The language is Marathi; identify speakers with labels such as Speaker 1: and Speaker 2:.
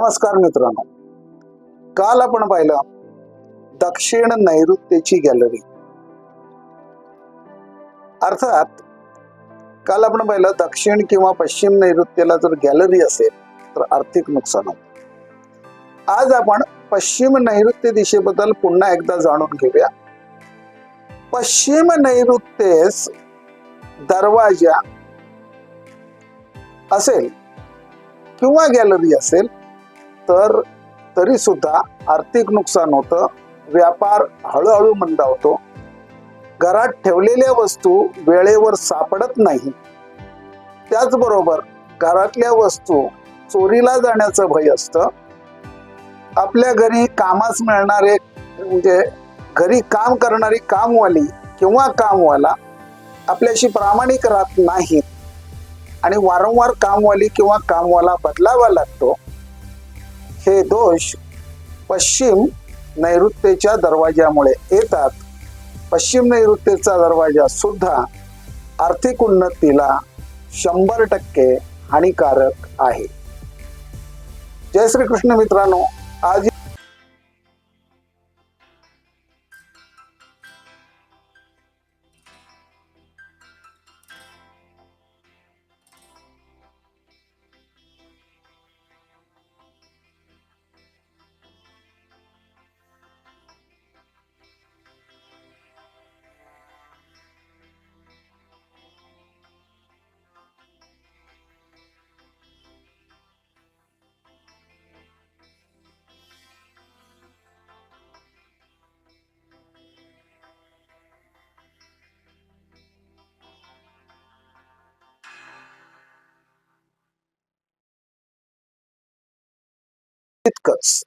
Speaker 1: नमस्कार मित्रांनो. काल आपण पाहिलं दक्षिण नैऋत्येची गॅलरी अर्थात काल आपण पाहिलं दक्षिण किंवा पश्चिम नैऋत्येला जर गॅलरी असेल तर आर्थिक नुकसान होतं. आज आपण पश्चिम नैऋत्य दिशेबद्दल पुन्हा एकदा जाणून घेऊया. पश्चिम नैऋत्येस दरवाजा असेल किंवा गॅलरी असेल तर तरी सुद्धा आर्थिक नुकसान होतं. व्यापार हळूहळू मंदावतो. घरात ठेवलेल्या वस्तू वेळेवर सापडत नाही. त्याचबरोबर घरातल्या वस्तू चोरीला जाण्याचं भय असतं. आपल्या घरी कामास मिळणारे म्हणजे घरी काम करणारी कामवाली किंवा कामवाला आपल्याशी प्रामाणिक राहत नाहीत. आणि वारंवार कामवाली किंवा कामवाला बदलावा लागतो. हे दोष पश्चिम नैऋत्येच्या दरवाजामुळे येतात. पश्चिम नैऋत्येचा दरवाजा सुद्धा आर्थिक उन्नतीला शंभर टक्के हानिकारक आहे. जय श्री कृष्ण मित्रांनो आज cuts.